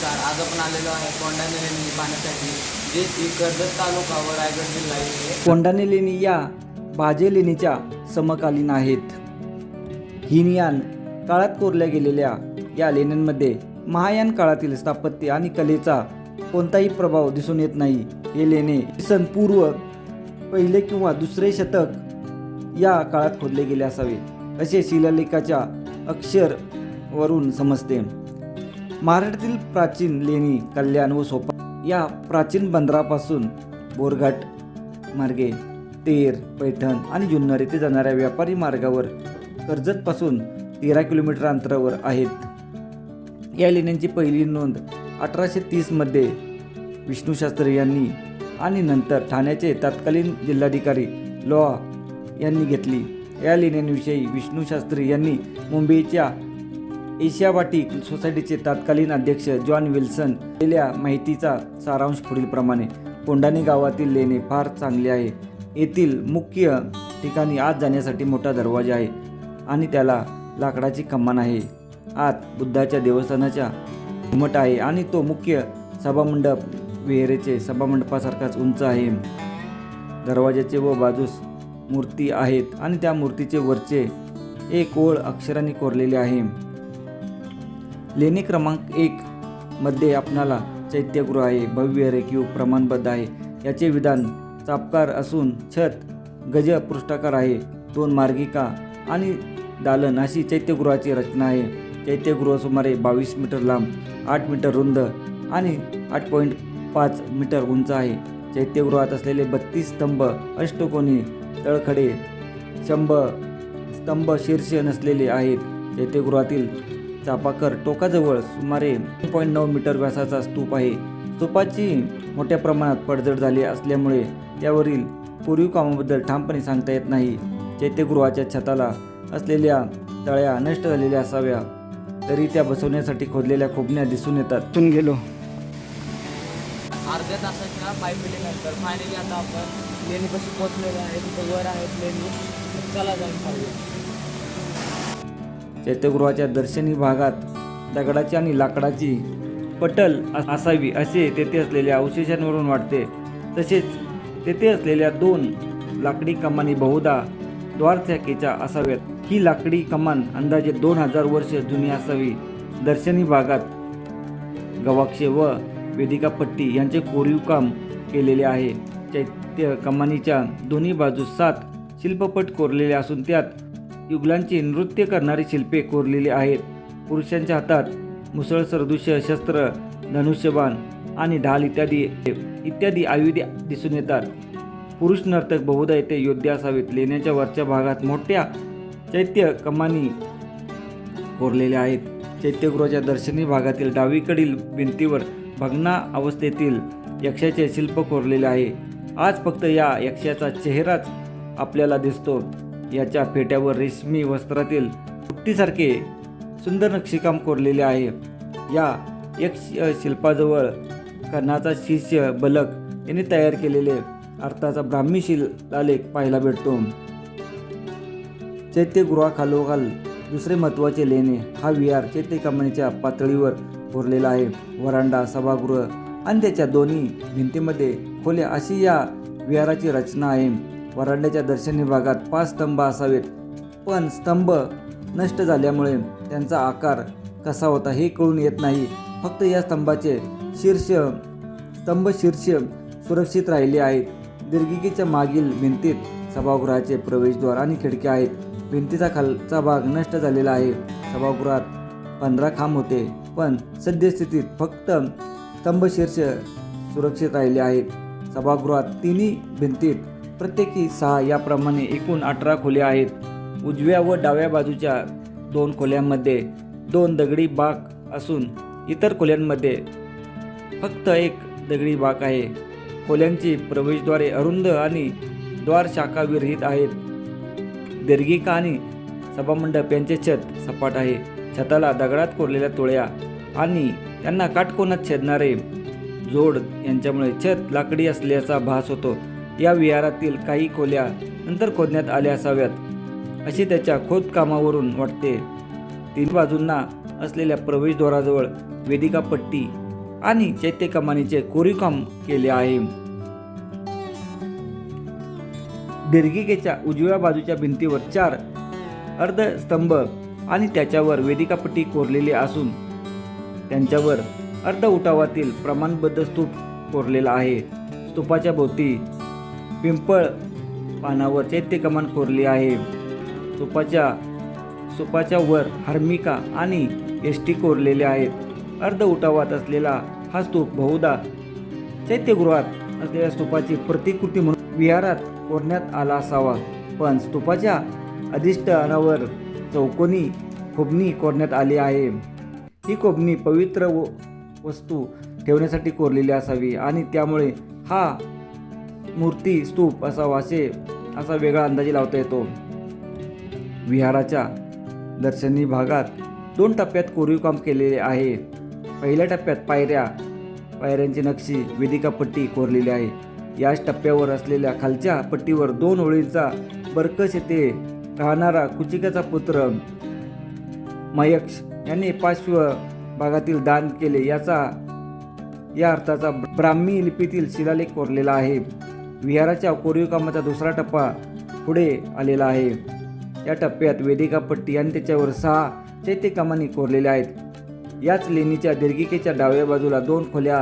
नमस्कार. आज आपण आलेलो आहे कोंडाने लेणी पाहण्यासाठी जे की कर्जत तालुका व रायगड जिल्हा येथे कोंडाने लेणी या भाजे लेणीच्या समकालीन आहेत. हिनयान काळात कोरल्या गेलेल्या या लेण्यांमध्ये महायान काळातील स्थापत्य आणि कलेचा कोणताही प्रभाव दिसून येत नाही. हे लेणे सन पूर्व पहिले किंवा दुसरे शतक या काळात खोदले गेले असावे असे शिलालेखाच्या अक्षर वरून समजते. महाराष्ट्रातील प्राचीन लेणी कल्याण व सोपा या प्राचीन बंदरापासून बोरघाट मार्गे तेर पैठण आणि जुन्नर येथे जाणाऱ्या व्यापारी मार्गावर कर्जतपासून तेरा किलोमीटर अंतरावर आहेत. या लेण्यांची पहिली नोंद अठराशे तीसमध्ये विष्णूशास्त्री यांनी आणि नंतर ठाण्याचे तत्कालीन जिल्हाधिकारी लॉ यांनी घेतली. या लेण्यांविषयी विष्णूशास्त्री यांनी मुंबईच्या एशियाबाटिक सोसायटीचे तत्कालीन अध्यक्ष जॉन विल्सन दिलेल्या माहितीचा सारांश पुढीलप्रमाणे कोंडाणी गावातील लेणे फार चांगले आहे. येथील मुख्य ठिकाणी आत जाण्यासाठी मोठा दरवाजा आहे आणि त्याला लाकडाची कमान आहे. आत बुद्धाच्या देवस्थानाच्या घुमट आहे आणि तो मुख्य सभामंडप विहिरेचे सभामंडपासारखाच उंच आहे. दरवाजाचे व बाजूस मूर्ती आहेत आणि त्या मूर्तीचे वरचे एक ओळ अक्षराने कोरलेले आहे. लेणी क्रमांक एक मध्ये आपणाला चैत्यगृह आहे भव्य रेखीव प्रमाणबद्ध आहे. याचे विधान चापकार असून छत गज पृष्ठाकार आहे दोन मार्गिका आणि दालन अशी चैत्यगृहाची रचना आहे. चैत्यगृह सुमारे बावीस मीटर लांब आठ मीटर रुंद आणि आठ पॉईंट पाच मीटर उंच आहे. चैत्यगृहात असलेले बत्तीस स्तंभ अष्टकोनी तळखडे शंभ स्तंभ शीर्ष नसलेले आहेत. चैत्यगृहातील चापाकर टोकाजवळ सुमारे पॉईंट नऊ मीटर व्यासाचा स्तूप आहे. स्तूपाची मोठ्या प्रमाणात पडझड झाली असल्यामुळे त्यावरील पूर्वी कामाबद्दल ठामपणे सांगता येत नाही. चैत्यगृहाच्या छताला असलेल्या तळ्या नष्ट झालेल्या असाव्या तरी त्या बसवण्यासाठी खोदलेल्या खोबण्या दिसून येतात. गेलो. अर्ध्या तासाच्या पाईप नंतर फायनली आता आपण लेणीपाशी पोहोचलेलो आहे. तिथं वर आहेत लेणी. चला जाऊन पाहूया. चैत्यगृहाच्या दर्शनी भागात दगडाची आणि लाकडाची पटल असावी असे तेथे असलेल्या अवशेषांवरून वाटते तसेच तेथे असलेल्या दोन लाकडी कमानी बहुधा द्वारचाकीच्या असाव्यात. ही लाकडी कमान अंदाजे दोन हजार वर्ष जुनी असावी. दर्शनी भागात गवाक्षे व वेदिका पट्टी यांचे कोरीव काम केलेले आहे. चैत्य कमानीच्या दोन्ही बाजूस सात शिल्पपट कोरलेले असून त्यात युगलांची नृत्य करणारी शिल्पे कोरलेली आहेत. पुरुषांच्या हातात मुसळ सरदृश्य शस्त्र धनुष्यबाण आणि ढाल इत्यादी इत्यादी आयुधे दिसून येतात. पुरुष नर्तक बहुधा येथे योद्धे असावेत. लेण्याच्या वरच्या भागात मोठ्या चैत्य कमानी कोरलेल्या आहेत. चैत्यगृहाच्या दर्शनी भागातील डावीकडील भिंतीवर भग्ना अवस्थेतील यक्षाचे शिल्प कोरलेले आहे. आज फक्त या यक्षाचा चेहराच आपल्याला दिसतो. याच्या फेट्यावर रेशमी वस्त्रातील बुट्टीसारखे सुंदर नक्षीकाम कोरलेले आहे. या एक शिल्पाजवळ कर्णाचा शिष्य बलक यांनी तयार केलेले अर्थाचा ब्राह्मी शिलालेख पाहायला भेटतो. चैत्यगृहाखालोखाल दुसरे महत्त्वाचे लेणे हा विहार चैत्य कमानीच्या पातळीवर कोरलेला आहे. वरांडा सभागृह आणि त्याच्या दोन्ही भिंतीमध्ये खोल्या अशी या विहाराची रचना आहे. वरांड्याच्या दर्शनी भागात पाच स्तंभ असावेत. पण स्तंभ नष्ट झाल्यामुळे त्यांचा आकार कसा होता हे कळून येत नाही. फक्त या स्तंभाचे शीर्ष स्तंभ शीर्ष सुरक्षित राहिले आहेत. दीर्घिकेच्या मागील भिंतीत सभागृहाचे प्रवेशद्वार आणि खिडक्या आहेत. भिंतीचा खालचा भाग नष्ट झालेला आहे. सभागृहात पंधरा खांब होते पण सद्यस्थितीत फक्त स्तंभ शीर्ष सुरक्षित राहिले आहेत. सभागृहात तिन्ही भिंतीत प्रत्येकी सहा याप्रमाणे एकूण अठरा खोल्या आहेत. उजव्या व डाव्या बाजूच्या दोन खोल्यांमध्ये दोन दगडी बाक असून इतर खोल्यांमध्ये फक्त एक दगडी बाक आहे. खोल्यांची प्रवेशद्वारे अरुंद आणि द्वार शाखा विरहित आहेत. दीर्घिका आणि सभामंडप यांचे छत सपाट आहे. छताला दगडात कोरलेल्या तोळ्या आणि त्यांना काटकोनात छेदणारे जोड यांच्यामुळे छत लाकडी असल्याचा भास होतो. या विहारातील काही खोल्या नंतर खोदण्यात आल्या असाव्यात. असे त्याच्या खोदकामावरून वाटते. तीन बाजूंना असलेल्या प्रवेशद्वाराजवळ वेदिका पट्टी आणि चैत्य कमानीचे कोरीवकाम केले आहे. दीर्घिकेच्या उजव्या बाजूच्या भिंतीवर चार अर्धस्तंभ आणि त्याच्यावर वेदिकापट्टी कोरलेली असून त्यांच्यावर अर्ध उठावातील प्रमाणबद्ध स्तूप कोरलेला आहे. स्तूपाच्या भोवती पिंपळ पानावर चैत्य कमान कोरली आहे. सुपाच्या सुपाच्या वर हार्मिका आणि एष्टी कोरलेले आहेत. अर्ध उठावात असलेला हा स्तूप बहुधा चैत्यगृहात असलेल्या स्तूपाची प्रतिकृती म्हणून विहारात कोरण्यात आला असावा. पण स्तूपाच्या अधिष्ठानावर चौकोनी खोबणी कोरण्यात आली आहे. ही खोबणी पवित्र व वस्तू ठेवण्यासाठी कोरलेली असावी आणि त्यामुळे हा मूर्ती स्तूप असा वासे असा वेगळा अंदाजी लावता येतो. विहाराच्या दर्शनी भागात दोन टप्प्यात कोरीवकाम केलेले आहे. पहिल्या टप्प्यात पायऱ्या पायऱ्यांची नक्षी वेदिका पट्टी कोरलेली आहे. याच टप्प्यावर असलेल्या खालच्या पट्टीवर दोन ओळींचा बरकस येथे राहणारा कुचिकाचा पुत्र मयक्ष यांनी पार्श्व भागातील दान केले. याचा या अर्थाचा ब्राह्मी लिपीतील शिलालेख कोरलेला आहे. विहाराच्या कोरीवकामाचा दुसरा टप्पा पुढे आलेला आहे. या टप्प्यात वेदिका पट्टी आणि त्याच्यावर सहा चैत्य कमानी कोरलेल्या आहेत. याच लेणीच्या दीर्घिकेच्या डाव्या बाजूला दोन खोल्या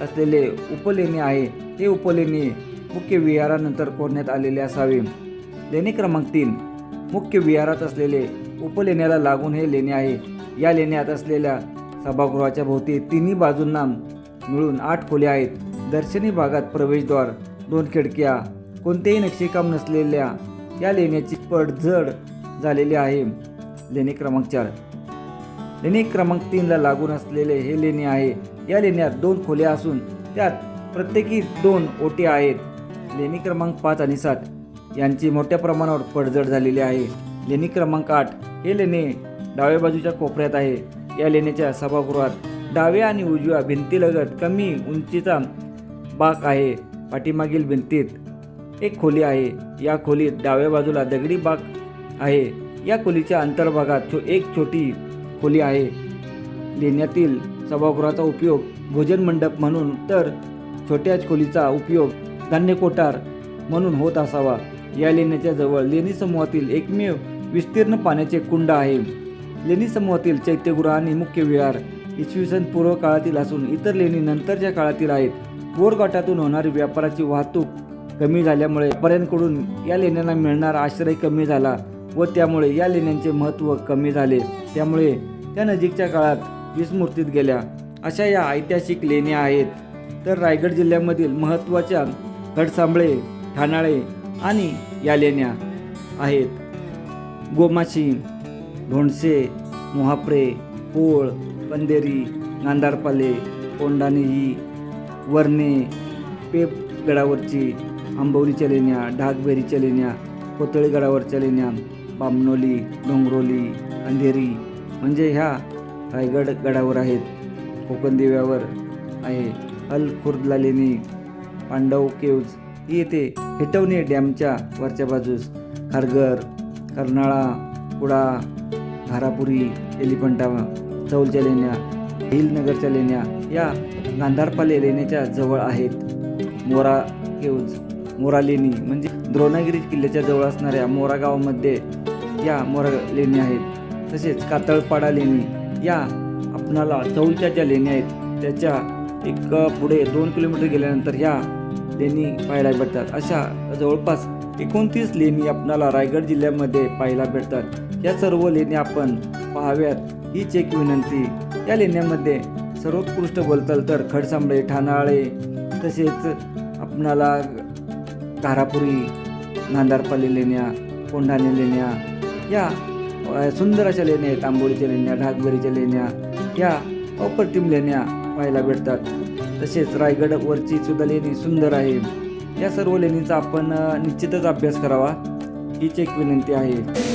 असलेले उपलेणी आहे. हे उपलेणी मुख्य विहारानंतर कोरण्यात आलेले असावे. लेणी क्रमांक तीन मुख्य विहारात असलेले उपलेण्याला लागून हे लेणे आहे. या लेण्यात असलेल्या सभागृहाच्या भोवती तिन्ही बाजूंना मिळून आठ खोल्या आहेत. दर्शनी भागात प्रवेशद्वार दोन खिडक्या कोणतेही नक्षीकाम नसलेल्या या लेण्याची पडझड झालेली आहे. लेणी क्रमांक चार. लेणी क्रमांक तीनला लागून असलेले हे लेणी आहे. या लेण्यात दोन खोल्या असून त्यात प्रत्येकी दोन ओटी आहेत. लेणी क्रमांक पाच आणि सात यांची मोठ्या प्रमाणावर पडझड झालेली आहे. लेणी क्रमांक आठ हे लेणे डाव्या बाजूच्या कोपऱ्यात आहे. या लेण्याच्या सभागृहात डाव्या आणि उजव्या भिंतीलगत कमी उंचीचा बाक आहे. पाठीमागील भिंतीत एक खोली आहे. या खोलीत डाव्या बाजूला दगडी बाग आहे. या खोलीच्या अंतर्भागात छो एक छोटी खोली आहे. लेण्यातील सभागृहाचा उपयोग भोजन मंडप म्हणून तर छोट्याच खोलीचा उपयोग धान्य कोठार म्हणून होत असावा. या लेण्याच्या जवळ लेणी समूहातील एकमेव विस्तीर्ण पाण्याचे कुंड आहे. लेणी समूहातील चैत्यगृह आणि मुख्य विहार इसवी सन पूर्व काळातील असून इतर लेणी नंतरच्या काळातील आहेत. बोरघाटातून होणारी व्यापाराची वाहतूक कमी झाल्यामुळे व्यापाऱ्यांकडून या लेण्यांना मिळणारा आश्रय कमी झाला व त्यामुळे या लेण्यांचे महत्त्व कमी झाले. त्यामुळे त्या नजीकच्या काळात विस्मृतीत गेल्या. अशा या ऐतिहासिक लेण्या आहेत. तर रायगड जिल्ह्यामधील महत्त्वाच्या गडसांबळे ठाणाळे आणि या लेण्या आहेत. गोमाशी ढोंडसे मोहापरे पोळ पंधेरी नांदारपाले कोंडाणेही वरणे पेप गडावरची आंबवलीच्या लेण्या ढाकबेरीच्या लेण्या कोतळी गडावरच्या लेण्या पामनोली डोंगरोली अंधेरी म्हणजे ह्या रायगड गडावर आहेत. कोकण दिव्यावर आहे. अल खुर्दला लेणी पांडव केव्ज ही येथे हिटवणे डॅमच्या वरच्या बाजूस खारघर कर्नाळा कुडा घारापुरी एलिफंटा चौलच्या लेण्या हिलनगरच्या लेण्या या गांधारपाले लेण्याच्या जवळ आहेत. मोरा केव्ज मोरा लेणी म्हणजे द्रोणागिरी किल्ल्याच्या जवळ असणाऱ्या मोरा गावामध्ये या मोरा लेणी आहेत. तसेच कातळपाडा लेणी या आपणाला चौलच्या ज्या लेण्या आहेत त्याच्या एक पुढे दोन किलोमीटर गेल्यानंतर ह्या लेणी पाहायला भेटतात. अशा जवळपास एकोणतीस लेणी आपणाला रायगड जिल्ह्यामध्ये पाहायला भेटतात. या सर्व लेणी आपण पाहाव्यात हीच एक विनंती. या लेण्यामध्ये सर्वोत्कृष्ट बोलताल तर खडसांबळे ठाणाळे तसेच आपणाला घारापुरी नांदारपाली लेण्या कोंढाणे लेण्या या सुंदर अशा लेण्या आहेत आंबोळीच्या लेण्या ढाकबरीच्या लेण्या या अप्रतिम लेण्या पाहायला भेटतात. तसेच रायगडवरची सुद्धा लेणी सुंदर आहे. या सर्व लेणीचा आपण निश्चितच अभ्यास करावा हीच एक विनंती आहे.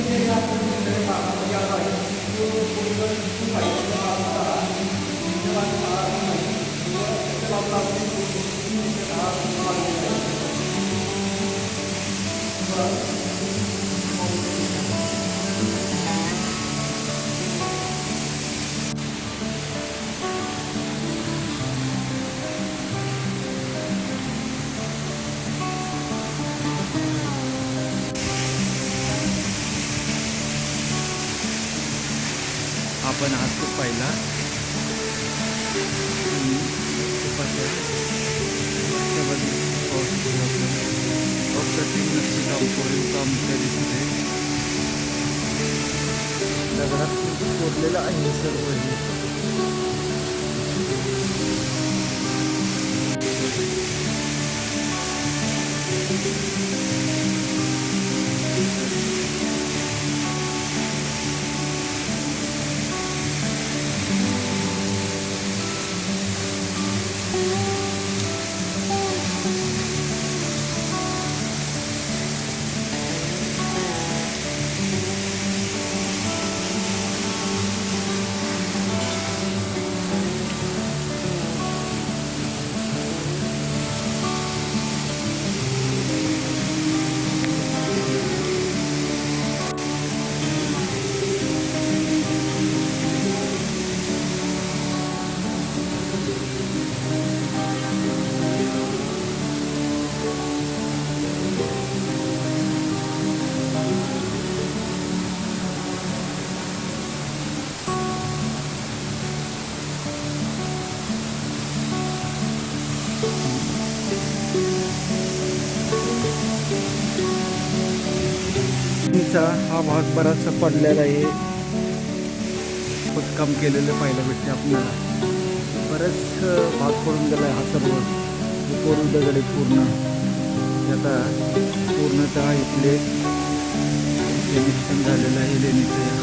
काम त्या दिसत आहे दगडात कोरलेलं आहे सर्व चा हा भाग बराचसा पडलेला आहे. खोदकाम केलेलं पाहायला भेटते आपल्याला. बरंच भाग पडून गेला आहे हा सर्व. कोरून दगड आहे पूर्ण. आता पूर्णतः इथले कनेक्शन झालेलं आहे लेणीचं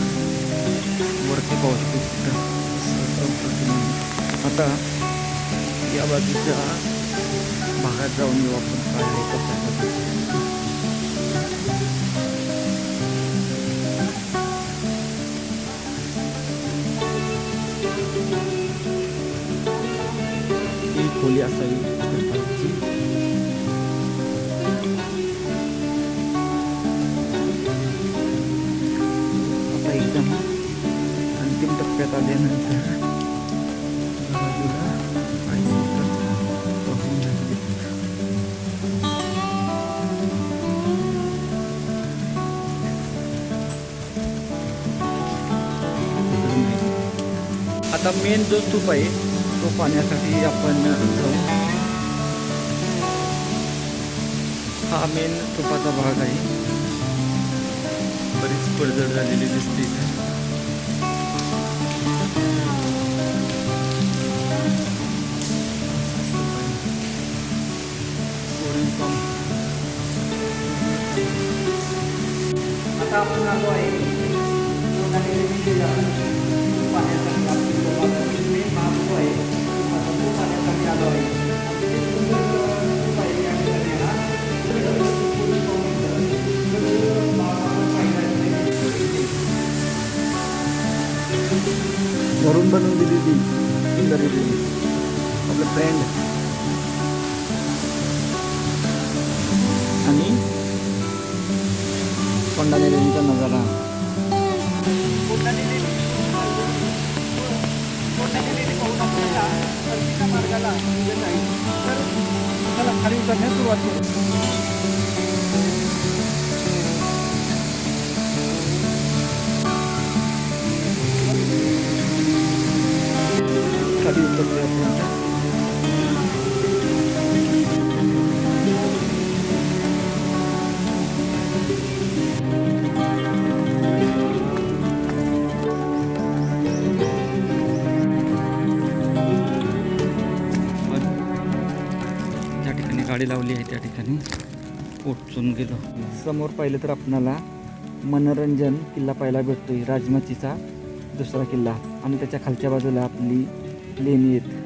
वरती पाऊस आता या बाजूच्या भागात जाऊन येऊ आपण. काय आहे कसं आहे ते. ही खोली असावी पाहिजे आता एकदम अंतिम टप्प्यात आल्यानंतर आता मेन जो स्तूप आहे तो पाहण्यासाठी आपण जाऊ. हा मेन स्तूपाचा भाग आहे. बरीच पडझड झालेली दिसते आता आपण आलो आहे. कोंडाने देवीचा नजारा. खाली उतरण्यास सुरुवात करू खाली उतरतोय आपण. झाडे लावली आहे त्या ठिकाणी. पोचून गेलो. समोर पाहिलं तर आपणाला मनोरंजन किल्ला पाहायला भेटतोय. राजमाचीचा दुसरा किल्ला. आणि त्याच्या खालच्या बाजूला आपली लेणी आहेत.